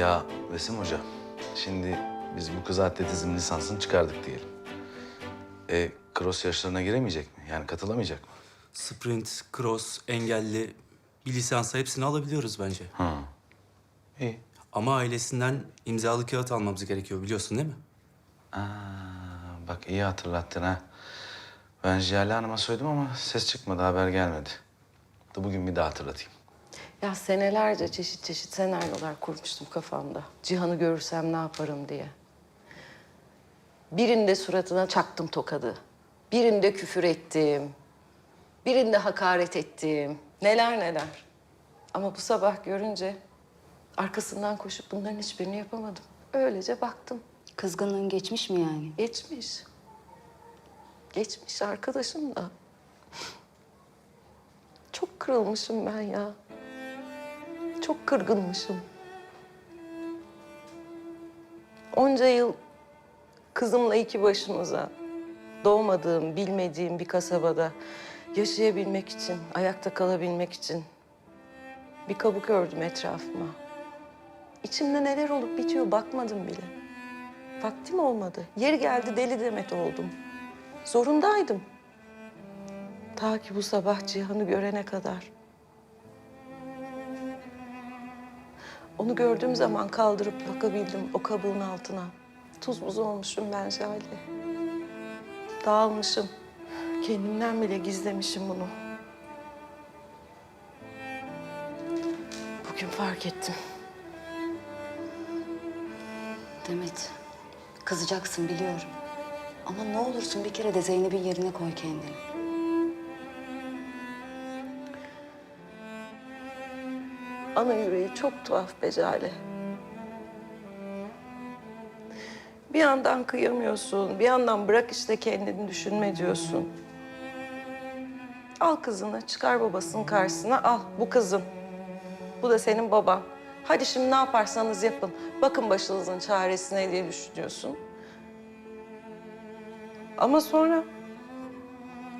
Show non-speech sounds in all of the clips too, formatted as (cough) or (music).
Ya Vesim Hoca, şimdi biz bu kıza atletizm lisansını çıkardık diyelim. E, cross yarışlarına giremeyecek mi? Yani katılamayacak mı? Sprint, cross, engelli bir lisansa hepsini alabiliyoruz bence. Ha. İyi. Ama ailesinden imzalı kağıt almamız gerekiyor biliyorsun değil mi? Aa, bak iyi hatırlattın ha. Ben Jale Hanım'a söyledim ama ses çıkmadı, haber gelmedi. Da bugün bir daha hatırlatayım. Ya senelerce çeşit çeşit senaryolar kurmuştum kafamda. Cihan'ı görürsem ne yaparım diye. Birinde suratına çaktım tokadı. Birinde küfür ettim. Birinde hakaret ettim. Neler neler. Ama bu sabah görünce arkasından koşup bunların hiçbirini yapamadım. Öylece baktım. Kızgınlığın geçmiş mi yani? Geçmiş. Geçmiş arkadaşım da. Çok kırılmışım ben ya. Çok kırgınmışım. Onca yıl kızımla iki başımıza doğmadığım, bilmediğim bir kasabada yaşayabilmek için, ayakta kalabilmek için bir kabuk ördüm etrafıma. İçimde neler olup bitiyor bakmadım bile. Vaktim olmadı. Yeri geldi deli demet oldum. Zorundaydım. Ta ki bu sabah Cihan'ı görene kadar. Onu gördüğüm zaman kaldırıp bakabildim o kabuğun altına. Tuz buz olmuşum ben Jale. Dağılmışım. Kendimden bile gizlemişim bunu. Bugün fark ettim. Demet, kızacaksın biliyorum. Ama ne olursun bir kere de Zeynep'in yerine koy kendini. Ana yüreği çok tuhaf Becale. Bir yandan kıyamıyorsun, bir yandan bırak işte kendini düşünme diyorsun. Al kızını, çıkar babasının karşısına, al bu kızın. Bu da senin baban. Hadi şimdi ne yaparsanız yapın. Bakın başınızın çaresine diye düşünüyorsun. Ama sonra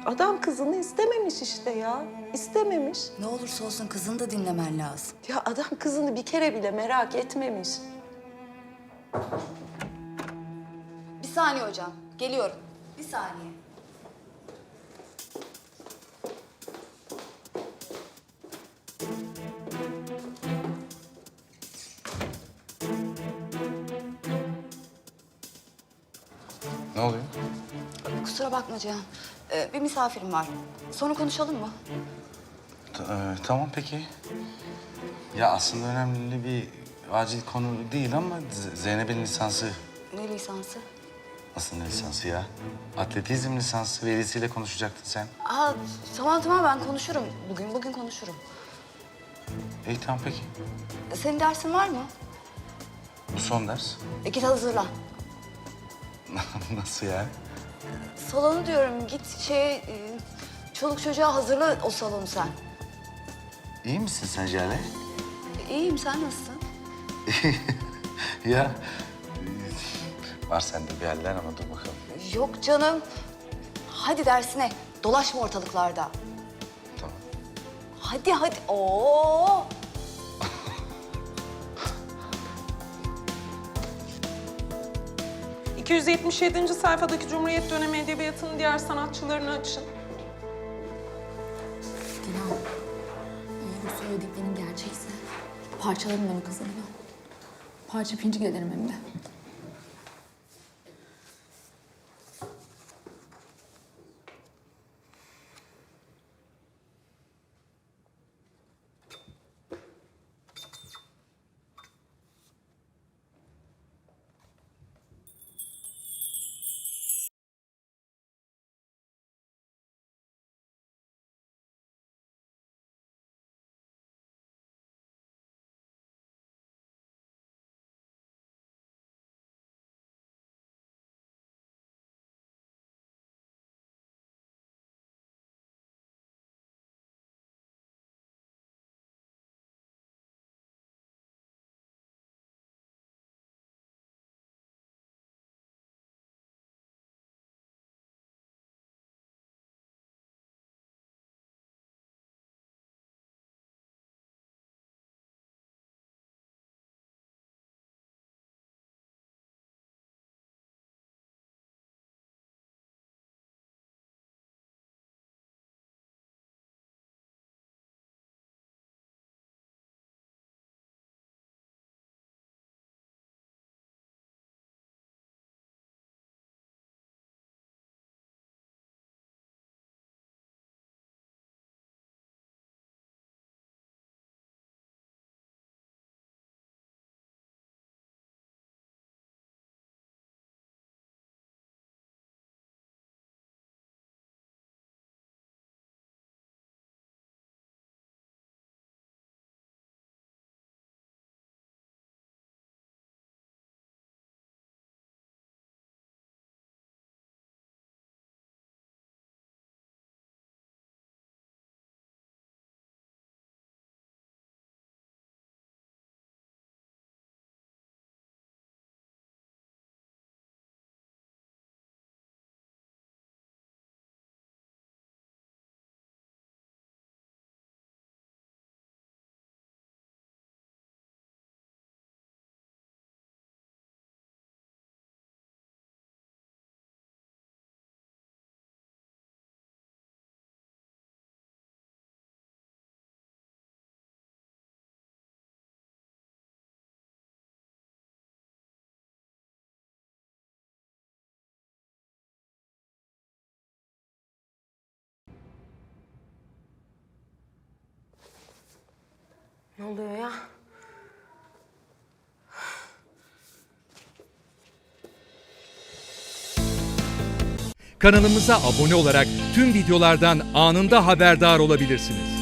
adam kızını istememiş işte ya. İstememiş. Ne olursa olsun kızını da dinlemen lazım. Ya adam kızını bir kere bile merak etmemiş. Bir saniye hocam, geliyorum. Bir saniye. Ne oluyor? Kusura bakma Cihan. Ee, bir misafirim var. Sonra konuşalım mı? Ta- e, tamam peki. Ya aslında önemli bir acil konu değil ama Z- Zeynep'in lisansı. Ne lisansı? Aslında lisansı ya. Atletizm lisansı velisiyle konuşacaktın sen. Aa, tamam tamam ben konuşurum. Bugün bugün konuşurum. İyi tamam peki. Senin dersin var mı? Bu son ders. E, git hazırlan. (laughs) Nasıl yani? Salonu diyorum git şey e, çoluk çocuğa hazırla o salonu sen. İyi misin sen Jale? E, İyiyim sen nasılsın? (laughs) ya e, var sende bir haller ama dur bakalım. Yok canım. Hadi dersine. Dolaşma ortalıklarda. Tamam. Hadi hadi. Oo. 277. sayfadaki Cumhuriyet dönemi edebiyatının diğer sanatçılarını açın. Dilan, eğer bu söylediklerin gerçekse parçalarım ben o kızını ben. Parça pinçik ederim hem de. Ne oluyor ya? Kanalımıza abone olarak tüm videolardan anında haberdar olabilirsiniz.